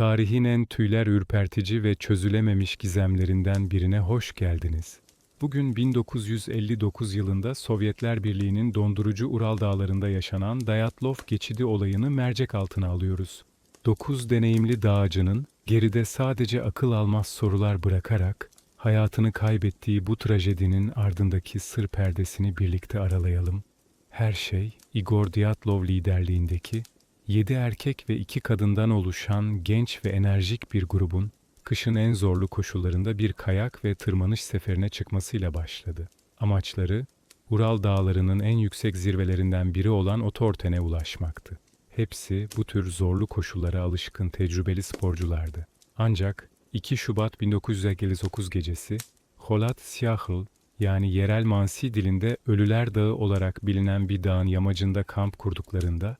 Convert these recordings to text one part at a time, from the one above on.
Tarihin en tüyler ürpertici ve çözülememiş gizemlerinden birine hoş geldiniz. Bugün 1959 yılında Sovyetler Birliği'nin dondurucu Ural Dağları'nda yaşanan Dayatlov geçidi olayını mercek altına alıyoruz. Dokuz deneyimli dağcının geride sadece akıl almaz sorular bırakarak hayatını kaybettiği bu trajedinin ardındaki sır perdesini birlikte aralayalım. Her şey Igor Dyatlov liderliğindeki 7 erkek ve 2 kadından oluşan genç ve enerjik bir grubun kışın en zorlu koşullarında bir kayak ve tırmanış seferine çıkmasıyla başladı. Amaçları Ural Dağları'nın en yüksek zirvelerinden biri olan Otorten'e ulaşmaktı. Hepsi bu tür zorlu koşullara alışkın tecrübeli sporculardı. Ancak 2 Şubat 1959 gecesi Holat Siyahl yani yerel Mansi dilinde Ölüler Dağı olarak bilinen bir dağın yamacında kamp kurduklarında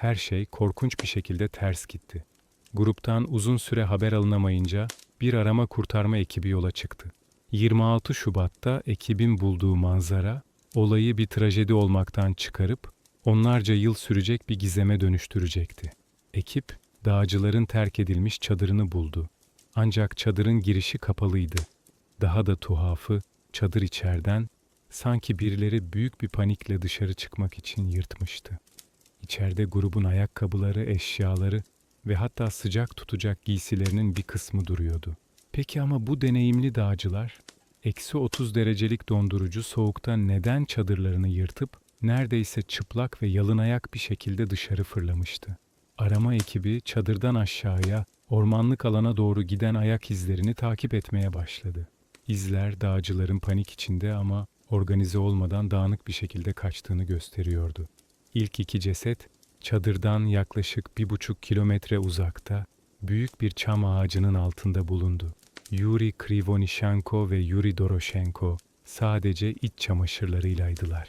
her şey korkunç bir şekilde ters gitti. Gruptan uzun süre haber alınamayınca bir arama kurtarma ekibi yola çıktı. 26 Şubat'ta ekibin bulduğu manzara olayı bir trajedi olmaktan çıkarıp onlarca yıl sürecek bir gizeme dönüştürecekti. Ekip dağcıların terk edilmiş çadırını buldu. Ancak çadırın girişi kapalıydı. Daha da tuhafı çadır içeriden sanki birileri büyük bir panikle dışarı çıkmak için yırtmıştı. İçeride grubun ayakkabıları, eşyaları ve hatta sıcak tutacak giysilerinin bir kısmı duruyordu. Peki ama bu deneyimli dağcılar, eksi 30 derecelik dondurucu soğukta neden çadırlarını yırtıp neredeyse çıplak ve yalın ayak bir şekilde dışarı fırlamıştı? Arama ekibi çadırdan aşağıya, ormanlık alana doğru giden ayak izlerini takip etmeye başladı. İzler dağcıların panik içinde ama organize olmadan dağınık bir şekilde kaçtığını gösteriyordu. İlk iki ceset çadırdan yaklaşık bir buçuk kilometre uzakta büyük bir çam ağacının altında bulundu. Yuri Krivonishenko ve Yuri Doroshenko sadece iç çamaşırlarıylaydılar.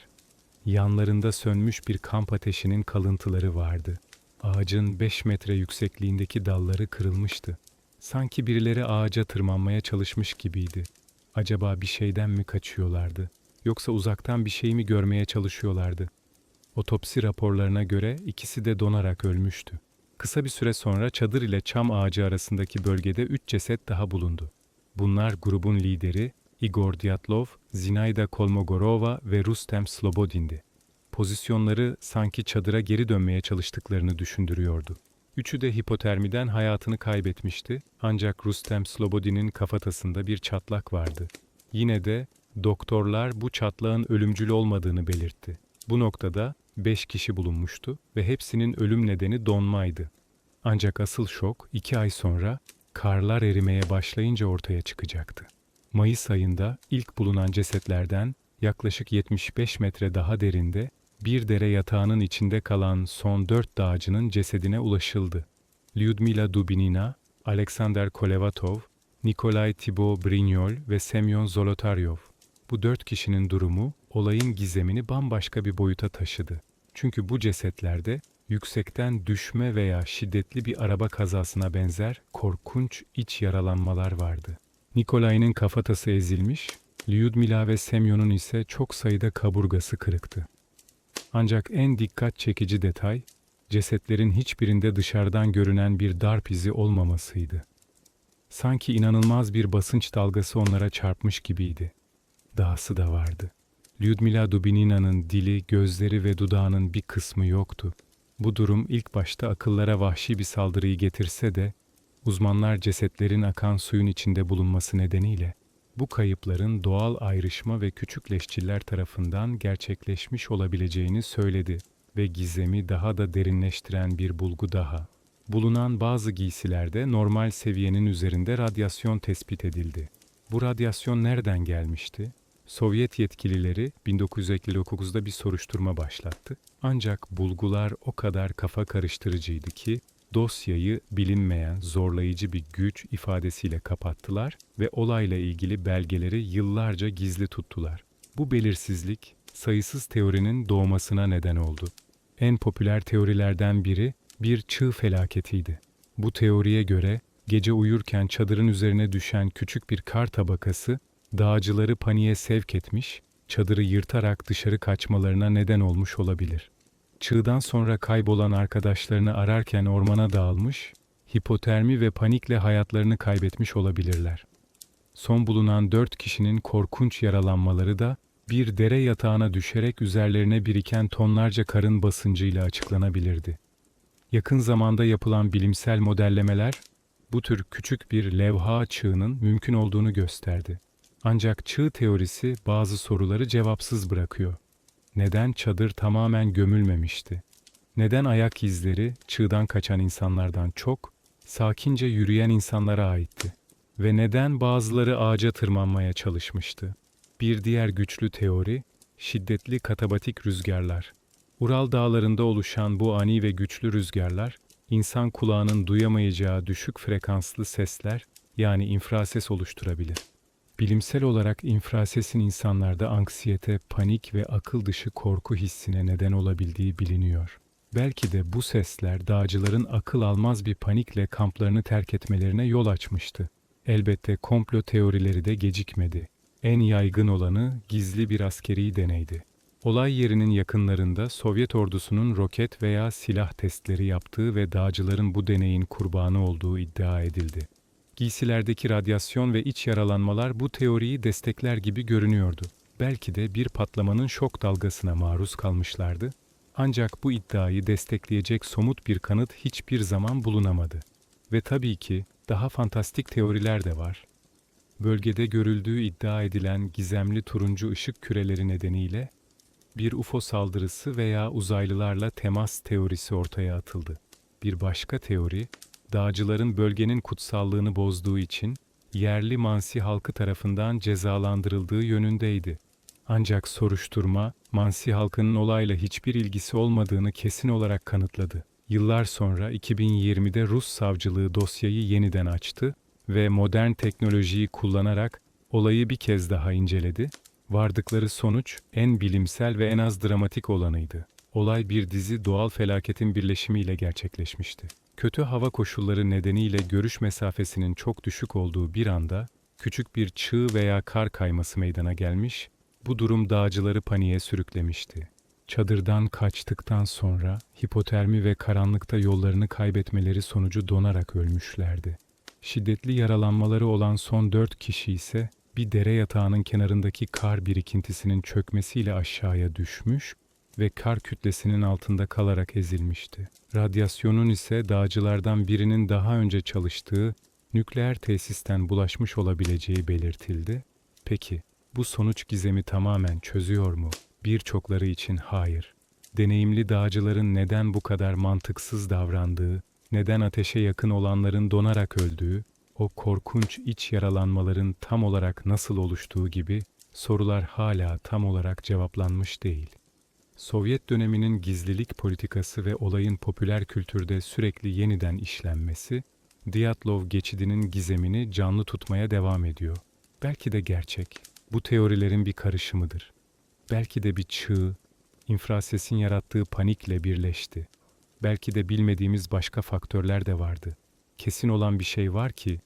Yanlarında sönmüş bir kamp ateşinin kalıntıları vardı. Ağacın 5 metre yüksekliğindeki dalları kırılmıştı. Sanki birileri ağaca tırmanmaya çalışmış gibiydi. Acaba bir şeyden mi kaçıyorlardı? Yoksa uzaktan bir şey mi görmeye çalışıyorlardı? Otopsi raporlarına göre ikisi de donarak ölmüştü. Kısa bir süre sonra çadır ile çam ağacı arasındaki bölgede üç ceset daha bulundu. Bunlar grubun lideri Igor Dyatlov, Zinayda Kolmogorova ve Rustem Slobodin'di. Pozisyonları sanki çadıra geri dönmeye çalıştıklarını düşündürüyordu. Üçü de hipotermiden hayatını kaybetmişti ancak Rustem Slobodin'in kafatasında bir çatlak vardı. Yine de doktorlar bu çatlağın ölümcül olmadığını belirtti. Bu noktada 5 kişi bulunmuştu ve hepsinin ölüm nedeni donmaydı. Ancak asıl şok iki ay sonra karlar erimeye başlayınca ortaya çıkacaktı. Mayıs ayında ilk bulunan cesetlerden yaklaşık 75 metre daha derinde bir dere yatağının içinde kalan son dört dağcının cesedine ulaşıldı. Lyudmila Dubinina, Alexander Kolevatov, Nikolay Thibaut Brignol ve Semyon Zolotaryov. Bu dört kişinin durumu olayın gizemini bambaşka bir boyuta taşıdı. Çünkü bu cesetlerde yüksekten düşme veya şiddetli bir araba kazasına benzer korkunç iç yaralanmalar vardı. Nikolay'ın kafatası ezilmiş, Lyudmila ve Semyon'un ise çok sayıda kaburgası kırıktı. Ancak en dikkat çekici detay, cesetlerin hiçbirinde dışarıdan görünen bir darp izi olmamasıydı. Sanki inanılmaz bir basınç dalgası onlara çarpmış gibiydi. Dahası da vardı. Lyudmila Dubinina'nın dili, gözleri ve dudağının bir kısmı yoktu. Bu durum ilk başta akıllara vahşi bir saldırıyı getirse de, uzmanlar cesetlerin akan suyun içinde bulunması nedeniyle, bu kayıpların doğal ayrışma ve küçük leşçiller tarafından gerçekleşmiş olabileceğini söyledi ve gizemi daha da derinleştiren bir bulgu daha. Bulunan bazı giysilerde normal seviyenin üzerinde radyasyon tespit edildi. Bu radyasyon nereden gelmişti? Sovyet yetkilileri 1959'da bir soruşturma başlattı. Ancak bulgular o kadar kafa karıştırıcıydı ki dosyayı bilinmeyen zorlayıcı bir güç ifadesiyle kapattılar ve olayla ilgili belgeleri yıllarca gizli tuttular. Bu belirsizlik sayısız teorinin doğmasına neden oldu. En popüler teorilerden biri bir çığ felaketiydi. Bu teoriye göre gece uyurken çadırın üzerine düşen küçük bir kar tabakası dağcıları paniğe sevk etmiş, çadırı yırtarak dışarı kaçmalarına neden olmuş olabilir. Çığdan sonra kaybolan arkadaşlarını ararken ormana dağılmış, hipotermi ve panikle hayatlarını kaybetmiş olabilirler. Son bulunan dört kişinin korkunç yaralanmaları da bir dere yatağına düşerek üzerlerine biriken tonlarca karın basıncıyla açıklanabilirdi. Yakın zamanda yapılan bilimsel modellemeler bu tür küçük bir levha çığının mümkün olduğunu gösterdi. Ancak çığ teorisi bazı soruları cevapsız bırakıyor. Neden çadır tamamen gömülmemişti? Neden ayak izleri çığdan kaçan insanlardan çok sakince yürüyen insanlara aitti? Ve neden bazıları ağaca tırmanmaya çalışmıştı? Bir diğer güçlü teori, şiddetli katabatik rüzgarlar. Ural dağlarında oluşan bu ani ve güçlü rüzgarlar, insan kulağının duyamayacağı düşük frekanslı sesler, yani infrases oluşturabilir. Bilimsel olarak infrasesin insanlarda anksiyete, panik ve akıl dışı korku hissine neden olabildiği biliniyor. Belki de bu sesler dağcıların akıl almaz bir panikle kamplarını terk etmelerine yol açmıştı. Elbette komplo teorileri de gecikmedi. En yaygın olanı gizli bir askeri deneydi. Olay yerinin yakınlarında Sovyet ordusunun roket veya silah testleri yaptığı ve dağcıların bu deneyin kurbanı olduğu iddia edildi. Giysilerdeki radyasyon ve iç yaralanmalar bu teoriyi destekler gibi görünüyordu. Belki de bir patlamanın şok dalgasına maruz kalmışlardı. Ancak bu iddiayı destekleyecek somut bir kanıt hiçbir zaman bulunamadı. Ve tabii ki daha fantastik teoriler de var. Bölgede görüldüğü iddia edilen gizemli turuncu ışık küreleri nedeniyle bir UFO saldırısı veya uzaylılarla temas teorisi ortaya atıldı. Bir başka teori, dağcıların bölgenin kutsallığını bozduğu için yerli Mansi halkı tarafından cezalandırıldığı yönündeydi. Ancak soruşturma, Mansi halkının olayla hiçbir ilgisi olmadığını kesin olarak kanıtladı. Yıllar sonra 2020'de Rus savcılığı dosyayı yeniden açtı ve modern teknolojiyi kullanarak olayı bir kez daha inceledi. Vardıkları sonuç en bilimsel ve en az dramatik olanıydı. Olay bir dizi doğal felaketin birleşimiyle gerçekleşmişti. Kötü hava koşulları nedeniyle görüş mesafesinin çok düşük olduğu bir anda küçük bir çığ veya kar kayması meydana gelmiş, bu durum dağcıları paniğe sürüklemişti. Çadırdan kaçtıktan sonra hipotermi ve karanlıkta yollarını kaybetmeleri sonucu donarak ölmüşlerdi. Şiddetli yaralanmaları olan son dört kişi ise bir dere yatağının kenarındaki kar birikintisinin çökmesiyle aşağıya düşmüş ve kar kütlesinin altında kalarak ezilmişti. Radyasyonun ise dağcılardan birinin daha önce çalıştığı nükleer tesisten bulaşmış olabileceği belirtildi. Peki, bu sonuç gizemi tamamen çözüyor mu? Birçokları için hayır. Deneyimli dağcıların neden bu kadar mantıksız davrandığı, neden ateşe yakın olanların donarak öldüğü, o korkunç iç yaralanmaların tam olarak nasıl oluştuğu gibi sorular hala tam olarak cevaplanmış değil. Sovyet döneminin gizlilik politikası ve olayın popüler kültürde sürekli yeniden işlenmesi, Dyatlov geçidinin gizemini canlı tutmaya devam ediyor. Belki de gerçek, bu teorilerin bir karışımıdır. Belki de bir çığ, infrasesin yarattığı panikle birleşti. Belki de bilmediğimiz başka faktörler de vardı. Kesin olan bir şey var ki,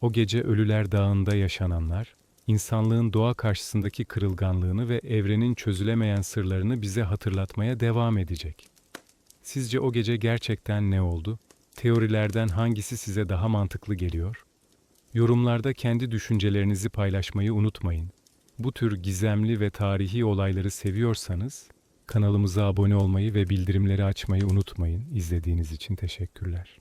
o gece Ölüler Dağı'nda yaşananlar, insanlığın doğa karşısındaki kırılganlığını ve evrenin çözülemeyen sırlarını bize hatırlatmaya devam edecek. Sizce o gece gerçekten ne oldu? Teorilerden hangisi size daha mantıklı geliyor? Yorumlarda kendi düşüncelerinizi paylaşmayı unutmayın. Bu tür gizemli ve tarihi olayları seviyorsanız kanalımıza abone olmayı ve bildirimleri açmayı unutmayın. İzlediğiniz için teşekkürler.